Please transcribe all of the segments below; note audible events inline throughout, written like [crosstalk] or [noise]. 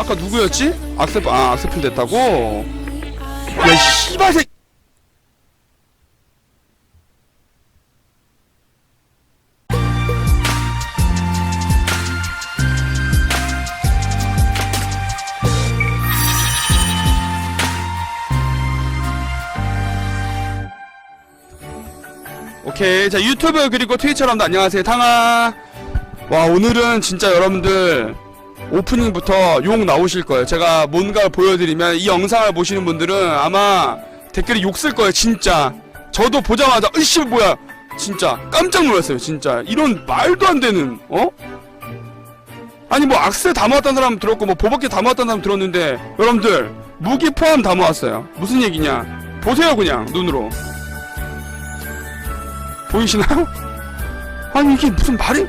아까 누구였지? 악세 아 악세품 됐다고? 야 씨발 새 오케이 자 유튜브 그리고 트위치 여러분들 안녕하세요 탕아 와 오늘은 진짜 여러분들 오프닝부터 욕 나오실 거예요. 제가 뭔가를 보여드리면 이 영상을 보시는 분들은 아마 댓글에 욕쓸 거예요 진짜. 저도 보자마자 으씨 뭐야. 진짜 깜짝 놀랐어요 진짜. 이런 말도 안 되는 어? 아니 뭐 악세 다 모았다는 사람 들었고 뭐 보복기 다 모았다는 사람 들었는데 여러분들 무기 포함 다 모았어요. 무슨 얘기냐? 보세요 그냥 눈으로. 보이시나요? [laughs] 아니 이게 무슨 말이?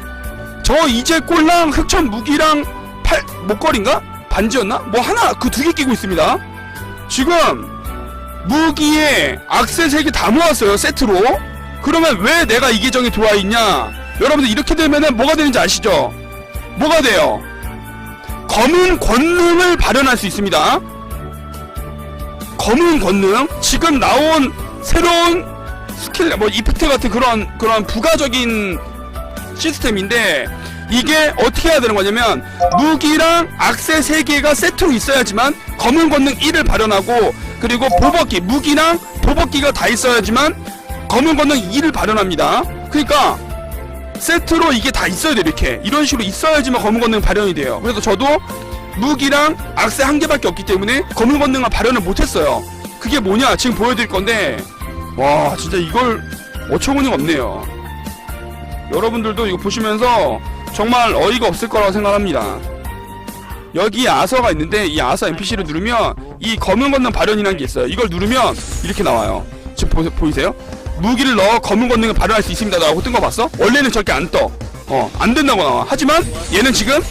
저 이제 꼴랑 흑천 무기랑 팔 목걸인가? 반지였나? 뭐 하나 그 두 개 끼고 있습니다. 지금 무기에 악세 세 개 다 모았어요 세트로. 그러면 왜 내가 이 계정에 들어와 있냐? 여러분들 이렇게 되면은 뭐가 되는지 아시죠? 뭐가 돼요? 검은 권능을 발현할 수 있습니다. 검은 권능 지금 나온 새로운 스킬 뭐 이펙트 같은 그런 그런 부가적인 시스템인데 이게 어떻게 해야 되는 거냐면 무기랑 악세 3개가 세트로 있어야지만 검은 권능 1을 발현하고 그리고 보복기 무기랑 보복기가 다 있어야지만 검은 권능 2를 발현합니다. 그러니까 세트로 이게 다 있어야 돼 이렇게. 이런 식으로 있어야지만 검은 권능 발현이 돼요. 그래서 저도 무기랑 악세 한 개밖에 없기 때문에 검은 권능을 발현을 못했어요. 그게 뭐냐? 지금 보여드릴 건데. 와 진짜 이걸 어처구니가 없네요. 여러분들도 이거 보시면서 정말 어이가 없을 거라고 생각합니다 여기 아서가 있는데 이 아서 NPC를 누르면 이 검은 권능 발현이라는 게 있어요 이걸 누르면 이렇게 나와요 지금 보, 보이세요? 무기를 넣어 검은 권능을 발현할 수 있습니다 라고 뜬 거 봤어? 원래는 저렇게 안 떠 어 안 된다고 나와 하지만 얘는 지금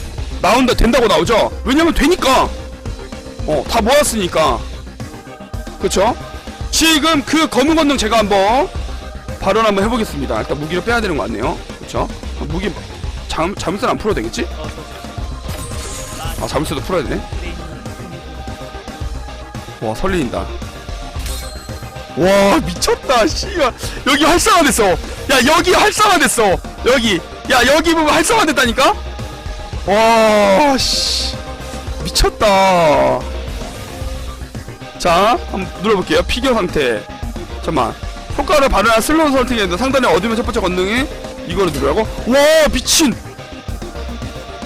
나온다 된다고 나오죠 왜냐면 되니까 어 다 모았으니까 그쵸? 지금 그 검은 권능 제가 한번 발언 한번 해보겠습니다. 일단 무기를 빼야 되는 거 같네요. 그쵸? 어, 무기 잠 잠수 안 풀어도 되겠지? 아 잠수도 풀어야 되네. 와 설레인다. 와 미쳤다 씨야 여기 활성화됐어. 야 여기 활성화됐어. 여기 야 여기 보면 활성화됐다니까? 와씨 미쳤다. 자, 한번 눌러볼게요. 피겨 상태. 잠만. 효과를 발현한 슬로우 선택했는데 상단에 어두운 첫 번째 권능이 이거를 누르라고? 와, 미친!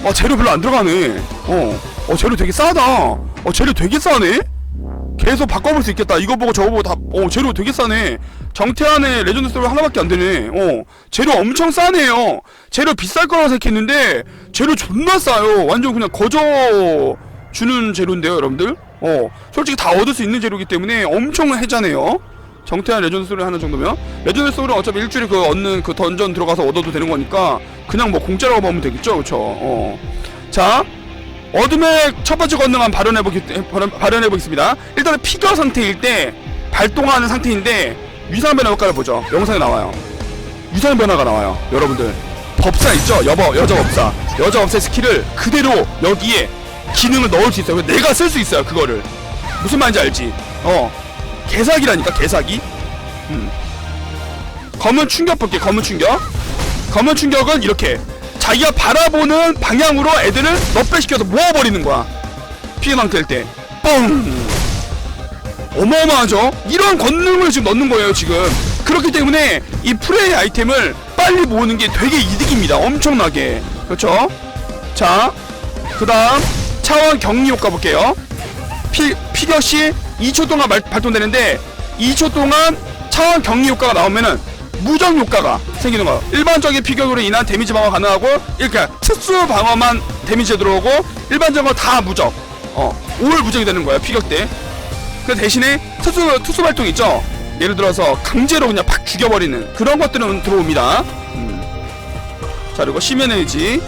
와, 재료 별로 안 들어가네. 어, 어, 재료 되게 싸다. 어, 재료 되게 싸네? 계속 바꿔볼 수 있겠다. 이거 보고 저거 보고 다, 어, 재료 되게 싸네. 정태환의 레전드 스토리 하나밖에 안 되네. 어, 재료 엄청 싸네요. 재료 비쌀 거라고 생각했는데, 재료 존나 싸요. 완전 그냥 거저 주는 재료인데요, 여러분들. 어, 솔직히 다 얻을 수 있는 재료이기 때문에 엄청 해자네요. 정태환 레전드 스토리 하는 정도면 레전드 스토리는 어차피 일주일에 그 얻는 그 던전 들어가서 얻어도 되는 거니까 그냥 뭐 공짜라고 보면 되겠죠, 그렇죠? 어, 자, 어둠의 첫 번째 권능만 발현해 보기 발현해 보겠습니다. 일단은 피겨 상태일 때 발동하는 상태인데 위상 변화 효과를 보죠. 영상에 나와요. 위상 변화가 나와요. 여러분들 법사 있죠? 여버 여자 법사 여자 법사 스킬을 그대로 여기에 기능을 넣을 수 있어요. 내가 쓸 수 있어요. 그거를 무슨 말인지 알지? 어 개사기라니까 개사기. 음. 검은 충격 볼게. 검은 충격. 검은 충격은 이렇게 자기가 바라보는 방향으로 애들을 넉배시켜서 모아버리는 거야. 피해 상태일 때. 뻥! 어마어마하죠? 이런 권능을 지금 넣는 거예요, 지금. 그렇기 때문에 이 프레이 아이템을 빨리 모으는 게 되게 이득입니다. 엄청나게. 그렇죠? 자, 그 다음, 차원 격리 효과 볼게요. 피, 피격시 2초 동안 말, 발동되는데, 2초 동안 차원 격리 효과가 나오면은 무적 효과가 생기는 거예요. 일반적인 피격으로 인한 데미지 방어 가능하고 이렇게 특수 방어만 데미지 들어오고 일반적으로 다 무적. 어, 올 무적이 되는 거예요. 피격 때. 그 대신에 특수 특수 발동 있죠. 예를 들어서 강제로 그냥 팍 죽여버리는 그런 것들은 들어옵니다. 음. 자 그리고 심해내지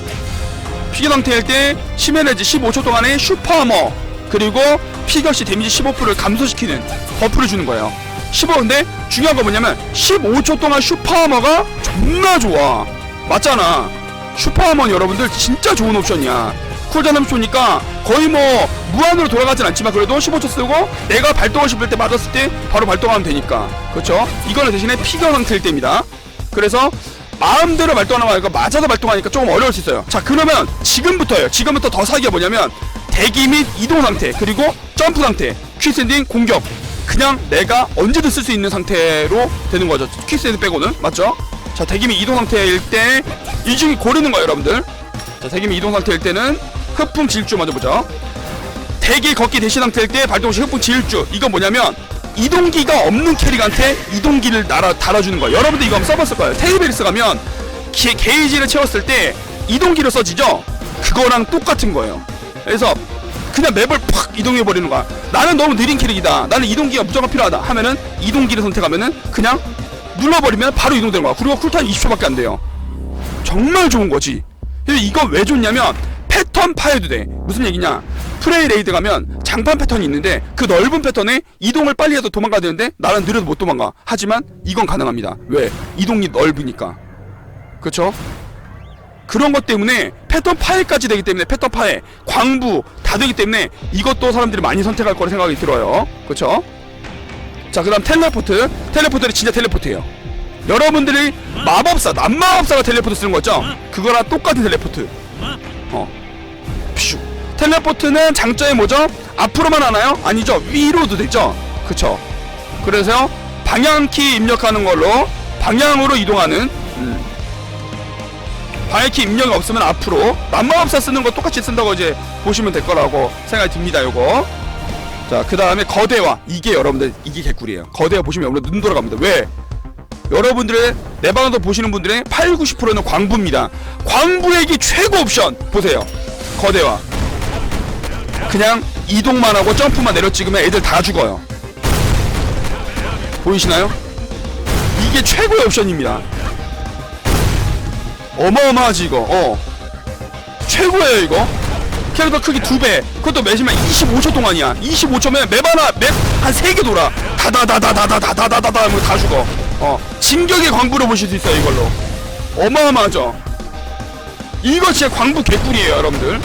피격 상태일 때 심해내지 15초 동안의 슈퍼 하머 그리고 피격시 데미지 15%를 감소시키는 버프를 주는 거예요. 15 근데 중요한 거 뭐냐면 15초 동안 슈퍼하머가 존나 좋아. 맞잖아. 슈퍼하머는 여러분들 진짜 좋은 옵션이야. 쿨다운 30초니까 거의 뭐 무한으로 돌아가진 않지만 그래도 15초 쓰고 내가 발동하고 싶을 때 맞았을 때 바로 발동하면 되니까. 그렇죠? 이거는 대신에 피겨 상태일 때입니다. 그래서 마음대로 발동하는 거 아니고 맞아서 발동하니까 조금 어려울 수 있어요. 자 그러면 지금부터예요. 지금부터 더 사기가 뭐냐면 대기 및 이동 상태 그리고 점프 상태 퀴샌딩 공격. 그냥 내가 언제든 쓸 수 있는 상태로 되는 거죠. 퀴샌딩 빼고는. 맞죠? 자 대기 및 이동 상태일 때 이 중에 고르는 거예요 여러분들. 자 대기 및 이동 상태일 때는 흑풍 질주 먼저 보죠. 대기 걷기 대시 상태일 때 발동 시 흑풍 질주. 이건 뭐냐면 이동기가 없는 캐릭한테 이동기를 날아, 달아주는 거예요. 여러분들 이거 한번 써봤을 거예요. 테이베리스 가면 게, 게이지를 채웠을 때 이동기로 써지죠? 그거랑 똑같은 거예요 그래서 그냥 맵을 팍 이동해 버리는 거야 나는 너무 느린 캐릭이다 나는 이동기가 무조건 필요하다 하면은 이동기를 선택하면은 그냥 눌러버리면 바로 이동되는 거야 그리고 쿨타임 20초밖에 안 돼요 정말 좋은 거지. 근데 이거 왜 좋냐면 패턴 파해도 돼. 무슨 얘기냐? 프레이 레이드 가면 장판 패턴이 있는데 그 넓은 패턴에 이동을 빨리 해도 도망가야 되는데 나는 느려도 못 도망가. 하지만 이건 가능합니다. 왜? 이동이 넓으니까. 그쵸? 그런 것 때문에 패턴 파해까지 되기 때문에 패턴 파해, 광부 다 되기 때문에 이것도 사람들이 많이 선택할 거라 생각이 들어요. 그쵸? 자, 그 다음 텔레포트. 텔레포트는 진짜 텔레포트예요. 여러분들이 마법사, 남마법사가 텔레포트 쓰는 거죠? 그거랑 똑같은 텔레포트. 어. 퓨. 텔레포트는 장점이 뭐죠? 앞으로만 하나요? 아니죠. 위로도 되죠? 그쵸. 그래서 방향키 입력하는 걸로 방향으로 이동하는, 음. 방향키 입력이 없으면 앞으로 남마법사 쓰는 거 똑같이 쓴다고 이제 보시면 될 거라고 생각이 듭니다, 요거. 자, 그 다음에 거대화. 이게 여러분들, 이게 개꿀이에요. 거대화 보시면 여러분들 눈 돌아갑니다. 왜? 여러분들의 내 방송도 보시는 분들의 8, 90%는 광부입니다. 광부에게 최고 옵션 보세요. 거대화. 그냥 이동만 하고 점프만 내려 찍으면 애들 다 죽어요. 보이시나요? 이게 최고의 옵션입니다. 어마어마하지 이거. 어. 최고예요 이거. 캐릭터 크기 두 배. 그것도 매시면 25초 동안이야. 25초면 맵 하나 맵한 세 개 돌아. 다다다다다다다다다다 하면 다 죽어. 어. 진격의 광부로 보실 수 있어요 이걸로. 어마어마하죠. 이거 진짜 광부 개꿀이에요 여러분들.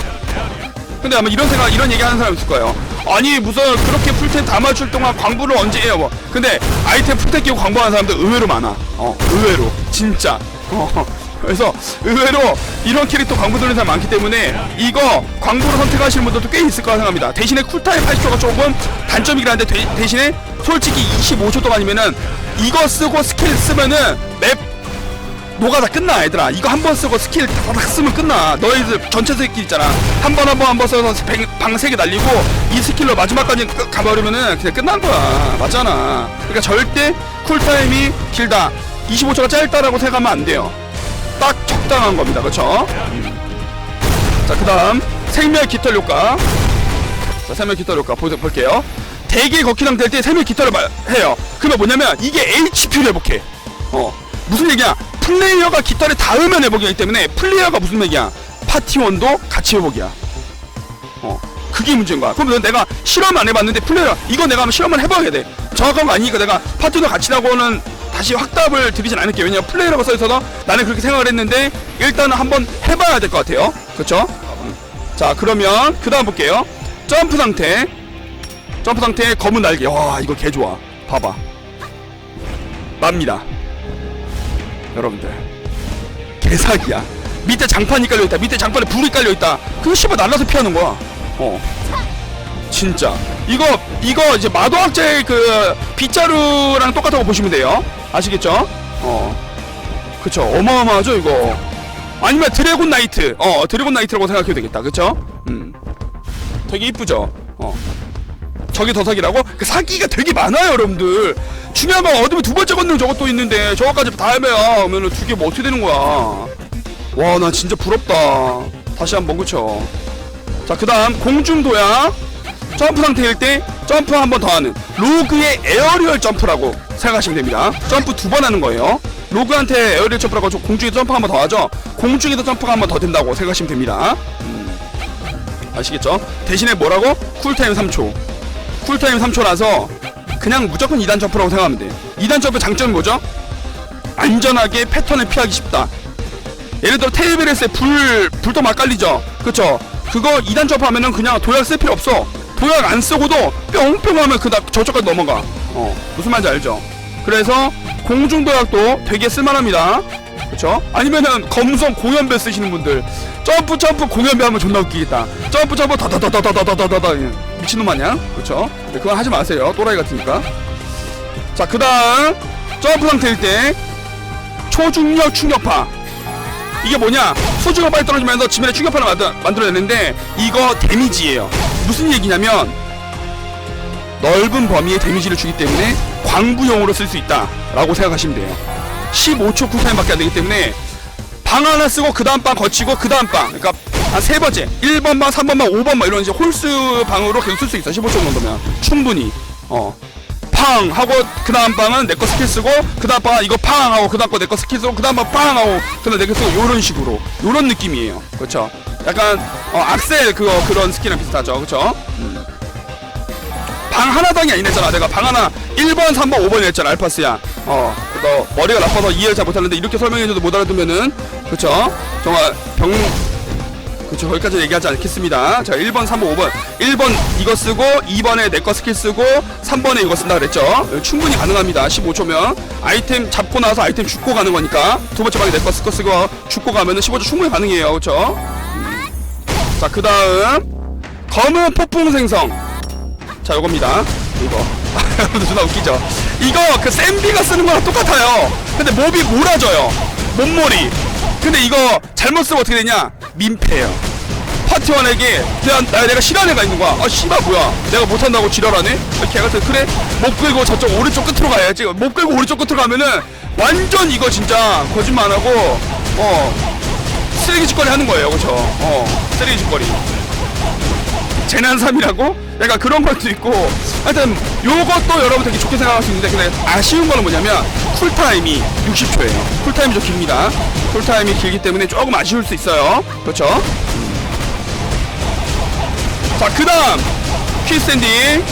근데 아마 이런 생각 이런 얘기 하는 사람 있을 거예요. 아니 무슨 그렇게 풀템 다 맞출 동안 광부를 언제 해요 뭐. 근데 아이템 풀템 끼고 광고하는 사람들 의외로 많아. 어 의외로 진짜. 어. 그래서 의외로 이런 캐릭터 광고 돌리는 사람 많기 때문에 이거 광고로 선택하시는 분들도 꽤 있을 거라 생각합니다. 대신에 쿨타임 80초가 조금 단점이긴 한데 대, 대신에 솔직히 25초 동안이면은 이거 쓰고 스킬 쓰면은 맵 노가 다 끝나 얘들아. 이거 한 번 쓰고 스킬 다닥 쓰면 끝나. 너희들 전체 스킬 있잖아. 한 번 한 번 한 번 써서 방세개 날리고 이 스킬로 마지막까지 끝- 가버리면은 그냥 끝난 거야. 맞잖아. 그러니까 절대 쿨타임이 길다. 25초가 짧다라고 생각하면 안 돼요 딱 적당한 겁니다. 그쵸 자그 다음 생명 깃털 효과. 자 생명 깃털 효과 보, 볼게요. 대기 걷기 상태일 때 생명 깃털을 마- 해요. 그러면 뭐냐면 이게 HP를 회복해. 어 무슨 얘기야 플레이어가 깃털에 닿으면 회복이기 때문에 플레이어가 무슨 얘기야 파티원도 같이 회복이야. 어 그게 문제인 거야. 그럼 내가 실험 안 해봤는데 플레이어 이거 내가 한번 실험을 해봐야 돼. 정확한 거 아니니까 내가 파티원 같이 하고는 다시 확답을 드리진 않을게요. 왜냐면 플레이어라고 써있어서 나는 그렇게 생각을 했는데 일단은 한번 해봐야 될 것 같아요. 음. 자 그러면 그 다음 볼게요. 점프 상태. 점프 상태 검은 날개. 와 이거 개 좋아. 봐봐. 납니다. 여러분들. 개사기야. 밑에 장판이 깔려있다. 밑에 장판에 불이 깔려있다. 그거 씨발 날라서 피하는 거야. 어. 진짜. 이거 이거 이제 마도학자의 그 빗자루랑 똑같다고 보시면 돼요 아시겠죠? 어. 그쵸. 어마어마하죠 이거. 아니면 드래곤 나이트. 어 드래곤 나이트라고 생각해도 되겠다. 그쵸? 음. 되게 이쁘죠? 어. 저게 더 사기라고? 그 사기가 되게 많아요 여러분들. 중요한 건 어둠의 두 번째 건능 저것도 있는데 저거까지 다 해매야 그러면 두 개 뭐 어떻게 되는 거야? 와 나 진짜 부럽다. 다시 한번 그쵸? 자그 다음 공중도야. 점프 상태일 때 점프 한 번 더 하는 로그의 에어리얼 점프라고 생각하시면 됩니다. 점프 두 번 하는 거예요. 로그한테 에어리얼 점프라고 저 공중에서 점프 한번 더 하죠. 공중에서 점프가 한번 더 된다고 생각하시면 됩니다. 음. 아시겠죠? 대신에 뭐라고? 쿨타임 3초. 쿨타임 3초라서 그냥 무조건 2단 점프라고 생각하면 돼 2단 점프 장점이 뭐죠? 안전하게 패턴을 피하기 쉽다. 예를 들어 테이블에서 불 불도 막 깔리죠? 그쵸? 그거 2단 점프하면은 그냥 도약 쓸 필요 없어. 도약 안 쓰고도 뿅뿅 하면 그다 저쪽까지 넘어가. 어 무슨 말인지 알죠 그래서 공중 도약도 되게 쓸만합니다. 그쵸? 아니면은 검성 공연배 쓰시는 분들. 점프 점프 공연배 하면 존나 웃기겠다. 점프 점프 다다다다다다다다다 미친놈 마냥 네, 그건 하지 마세요. 또라이 같으니까. 자 그 다음 점프 상태일 때 초중력 충격파. 이게 뭐냐? 소주가 빨리 떨어지면서 지면에 충격파를 만들, 만들어내는데 이거 데미지예요. 무슨 얘기냐면 넓은 범위의 데미지를 주기 때문에 광부용으로 쓸 수 있다 라고 생각하시면 돼요. 15초 쿨타임밖에 안 되기 때문에 방 하나 쓰고 그 다음 방 거치고 그 다음 방. 그러니까 한 세 번째 1번 방 3번 방 5번 방 이런 이제 홀수 방으로 계속 쓸 수 있어 15초 정도면. 충분히. 어. 팡 하고 그 다음 방은 내 거 스킬 쓰고 그 다음 방은 이거 팡 하고 그 다음 거 내 거 스킬 쓰고 그 다음 방팡 하고 그 다음 내거 쓰고 요런 식으로. 요런 느낌이에요. 그렇죠? 약간 어 악셀 그거 그런 스킬이랑 비슷하죠. 그렇죠 방 하나당이 아니랬잖아. 내가 방 하나 1번 3번 5번 이랬잖아 알파스야. 어너 머리가 나빠서 이해를 잘 못하는데 이렇게 설명해줘도 못 알아두면은 그쵸? 정말 병 그쵸 거기까지 얘기하지 않겠습니다. 자 1번 3번 5번. 1번 이거 쓰고 2번에 내 거 스킬 쓰고 3번에 이거 쓴다 그랬죠? 어, 충분히 가능합니다. 15초면. 아이템 잡고 나서 아이템 죽고 가는 거니까. 두 번째 방에 내거 쓰고 쓰고 죽고 가면은 15초 충분히 가능해요. 그쵸? 자그 다음. 검은 폭풍 생성 자 요겁니다. 이거. [laughs] 여러분들 존나 웃기죠? 이거 그 샌비가 쓰는 거랑 똑같아요. 근데 몹이 몰아져요. 몸몰이. 근데 이거 잘못 쓰면 어떻게 되냐? 민폐예요. 파티원에게 나, 내가 싫어하는 애가 있는 거야. 아 씨발 뭐야. 내가 못한다고 지랄하네? 이렇게 해가지고 그래? 목 끌고 저쪽 오른쪽 끝으로 가야지. 목 끌고 오른쪽 끝으로 가면은 완전 이거 진짜 거짓말 안 하고 어. 쓰레기 짓거리 하는 거예요 그쵸? 어. 쓰레기 짓거리. 재난삼이라고? 약간 그런 것도 있고 하여튼 요것도 여러분 되게 좋게 생각할 수 있는데 근데 아쉬운 거는 뭐냐면 쿨타임이 60초예요. 쿨타임이 좀 깁니다. 쿨타임이 길기 때문에 조금 아쉬울 수 있어요. 그렇죠? 자 그 다음! 퀴스탠딩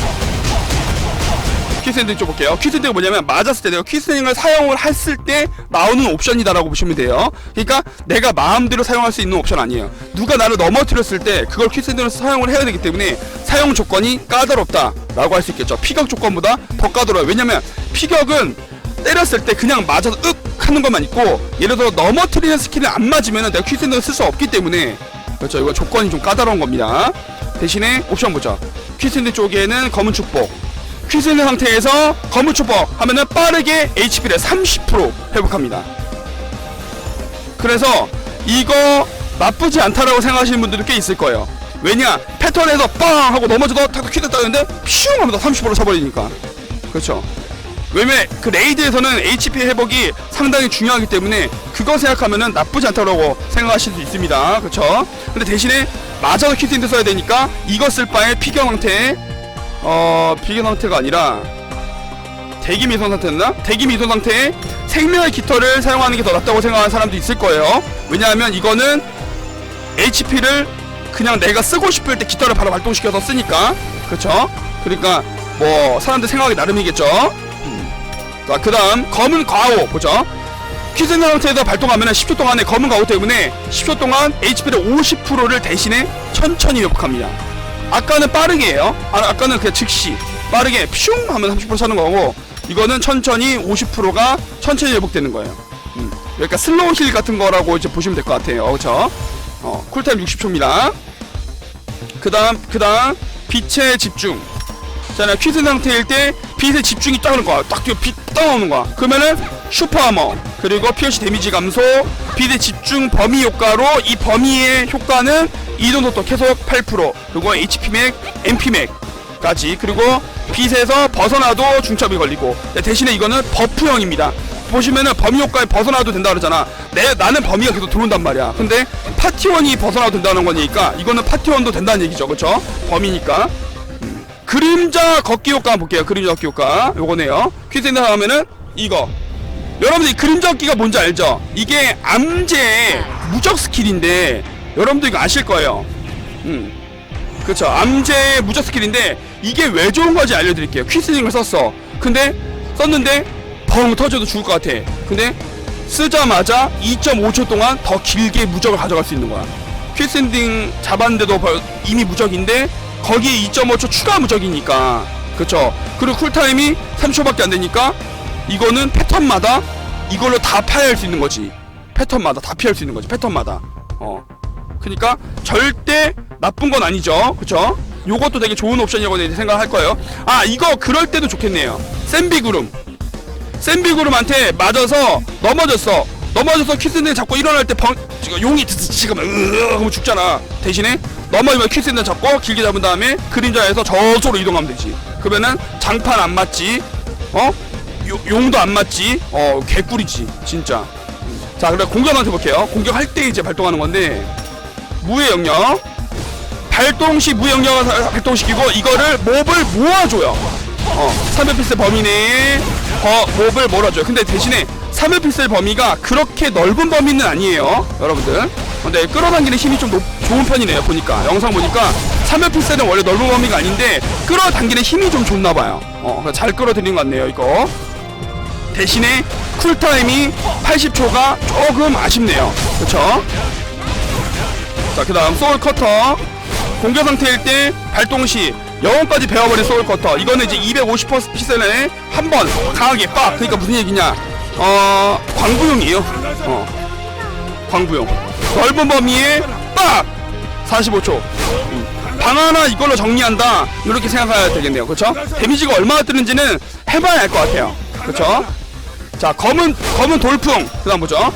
퀴스탠딩 좀 볼게요. 퀴스탠딩은 뭐냐면 맞았을 때 내가 퀴스탠딩을 사용을 했을 때 나오는 옵션이다라고 보시면 돼요. 그러니까 내가 마음대로 사용할 수 있는 옵션 아니에요. 누가 나를 넘어뜨렸을 때 그걸 퀴스탠딩으로 사용을 해야 되기 때문에 사용 조건이 까다롭다 라고 할 수 있겠죠. 피격 조건보다 더 까다로워요. 왜냐면 피격은 때렸을 때 그냥 맞아서 윽 하는 것만 있고 예를 들어 넘어뜨리는 스킬이 안 맞으면 내가 퀴스탠딩을 쓸 수 없기 때문에 그렇죠. 이거 조건이 좀 까다로운 겁니다. 대신에 옵션 보죠. 퀴스탠딩 쪽에는 검은 축복 퀴즈 있는 상태에서 검은 축복 하면은 빠르게 HP를 30% 회복합니다. 그래서 이거 나쁘지 않다라고 생각하시는 분들도 꽤 있을 거예요. 왜냐 패턴에서 빵 하고 넘어져도 탁탁 퀴즈 따는데 퓨 하면 서 30%로 쳐버리니까 그렇죠. 왜냐면 그 레이드에서는 HP 회복이 상당히 중요하기 때문에 그거 생각하면은 나쁘지 않다고 생각하실 수 있습니다. 그렇죠. 근데 대신에 맞아서 퀴즈인데 써야 되니까 이거 쓸 바에 피겨 상태에 어 비교 상태가 아니라 대기 미소 상태였나? 대기 미소 상태에 생명의 깃털을 사용하는 게 더 낫다고 생각하는 사람도 있을 거예요. 왜냐하면 이거는 HP를 그냥 내가 쓰고 싶을 때 깃털을 바로 발동시켜서 쓰니까 그렇죠? 그러니까 뭐 사람들 생각이 나름이겠죠. 음. 자 그다음 검은 과오 보죠. 퀴즈 상태에서 발동하면 10초 동안에 검은 과오 때문에 10초 동안 HP를 50%를 대신에 천천히 회복합니다. 아까는 빠르게 해요. 아, 아까는 그냥 즉시 빠르게 퓨 하면 30% 차는 거고 이거는 천천히 50%가 천천히 회복되는 거예요. 음. 그러니까 슬로우 힐 같은 거라고 이제 보시면 될 것 같아요. 그렇죠? 어, 쿨타임 60초입니다. 그다음 그다음 빛의 집중. 자, 퀴즈 상태일 때 빛의 집중이 딱 오는 거야. 딱 뒤에 빛딱 나오는 거야. 그러면은 슈퍼하머 그리고 PLC 데미지 감소, 빛의 집중 범위 효과로 이 범위의 효과는 이동 속도 계속 8% 그리고 HP 맥, MP 맥까지 그리고 빛에서 벗어나도 중첩이 걸리고 네, 대신에 이거는 버프형입니다. 보시면은 범위 효과에 벗어나도 된다 그러잖아. 내 나는 범위가 계속 들어온단 말이야. 근데 파티원이 벗어나도 된다는 거니까 이거는 파티원도 된다는 얘기죠, 그렇죠? 범위니까. 음. 그림자 걷기 효과 한번 볼게요. 그림자 걷기 효과 요거네요. 퀴즈인데 하면은 이거. 여러분들 이 그림자 걷기가 뭔지 알죠? 이게 암제 무적 스킬인데 여러분들 이거 아실 거예요. 음. 그렇죠. 암제 무적 스킬인데 이게 왜 좋은 건지 알려드릴게요. 퀴즈링을 썼어. 근데 썼는데 펑 터져도 죽을 것 같아. 근데 쓰자마자 2.5초 동안 더 길게 무적을 가져갈 수 있는 거야. 퀴스엔딩 잡았는데도 벌- 이미 무적인데 거기에 2.5초 추가 무적이니까 그쵸 그리고 쿨타임이 3초밖에 안 되니까 이거는 패턴마다 이걸로 다 파할 수 있는 거지 패턴마다 다 피할 수 있는 거지 패턴마다 어 그니까 절대 나쁜 건 아니죠. 그쵸? 요것도 되게 좋은 옵션이라고 생각할 거예요. 아 이거 그럴 때도 좋겠네요. 샌비구름 샌비구름한테 맞아서 넘어졌어. 넘어져서 퀴스는 잡고 일어날 때 벙, 지금 용이 지금 으으 하면 죽잖아. 대신에 넘어지면 퀴스는 잡고 길게 잡은 다음에 그림자에서 저쪽으로 이동하면 되지. 그러면은 장판 안 맞지? 어? 요, 용도 안 맞지? 어 개꿀이지 진짜. 자 그럼 공격한테 볼게요. 공격할 때 이제 발동하는 건데 무의 영역. 발동 시 무의 영역을 사- 발동시키고 이거를 몹을 모아줘요. 어 300피스 범위 내에 버, 몹을 몰아줘요. 근데 대신에 300피스 범위가 그렇게 넓은 범위는 아니에요 여러분들. 근데 끌어당기는 힘이 좀 높, 좋은 편이네요 보니까. 영상 보니까 300피스는 원래 넓은 범위가 아닌데 끌어당기는 힘이 좀 좋나봐요. 어, 그래서 잘 끌어들이는 것 같네요 이거. 대신에 쿨타임이 80초가 조금 아쉽네요. 그쵸 자 그 다음 소울 커터. 공격 상태일 때 발동 시 영혼까지 베어버린 소울 커터. 이거는 이제 250% 피셀에 한 번 강하게 빡! 그러니까 무슨 얘기냐? 어 광부용이에요. 어. 광부용. 넓은 범위에 빡! 45초. 방 하나 이걸로 정리한다. 이렇게 생각해야 되겠네요. 그렇죠? 데미지가 얼마나 뜨는지는 해봐야 알 것 같아요. 그렇죠? 자 검은 검은 돌풍. 그 다음 뭐죠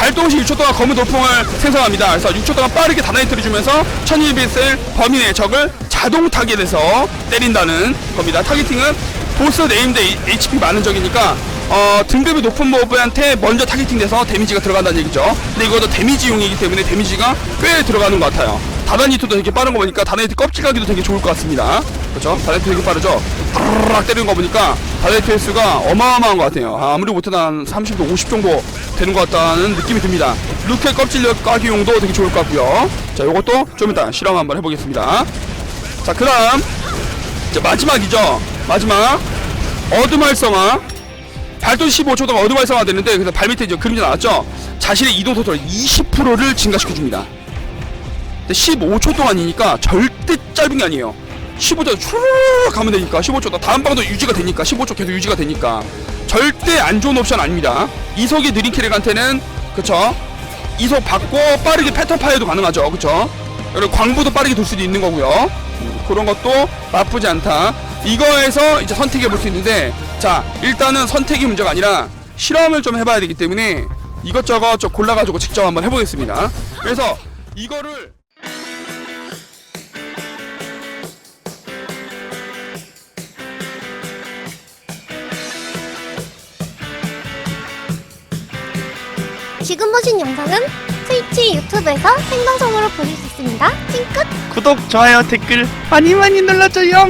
발동 시 6초 동안 검은 돌풍을 생성합니다. 그래서 6초 동안 빠르게 다나이트를 주면서 1200셀 범위 내 적을 자동 타겟에서 때린다는 겁니다. 타겟팅은 보스 네임드 HP 많은 적이니까 어 등급이 높은 모브한테 먼저 타겟팅돼서 데미지가 들어간다는 얘기죠. 근데 이것도 데미지용이기 때문에 데미지가 꽤 들어가는 것 같아요 다다니트도 되게 빠른 거 보니까 다다니트 껍질 가기도 되게 좋을 것 같습니다. 그렇죠? 다다니트 되게 빠르죠? 르르락 때리는 거 보니까 다다니트 횟수가 어마어마한 것 같아요. 아, 아무리 못해도 한 30도 50 정도 되는 것 같다는 느낌이 듭니다. 루케 껍질 까기용도 되게 좋을 것 같고요. 자 요것도 좀 이따 실험 한번 해보겠습니다. 자 그 다음 이제 마지막이죠? 마지막 어둠 활성화. 발동 15초 동안 어둠 활성화 되는데 그래서 발 밑에 이제 그림자 나왔죠? 자신의 이동 속도를 20%를 증가시켜줍니다 15초 동안이니까 절대 짧은 게 아니에요. 15초 추르르 가면 되니까 15초 다음 방도 유지가 되니까 15초 계속 유지가 되니까 절대 안 좋은 옵션 아닙니다. 이속이 느린 캐릭한테는 그쵸? 이속 받고 빠르게 패턴 파괴도 가능하죠. 그쵸? 그리고 광부도 빠르게 돌 수도 있는 거고요. 음, 그런 것도 나쁘지 않다. 이거에서 이제 선택해 볼 수 있는데 자 일단은 선택이 문제가 아니라 실험을 좀 해봐야 되기 때문에 이것저것 좀 골라가지고 직접 한번 해보겠습니다. 그래서 이거를 지금 보신 영상은 트위치 유튜브에서 생방송으로 보실 수 있습니다. 찡끗! 구독, 좋아요, 댓글 많이 많이 눌러줘요.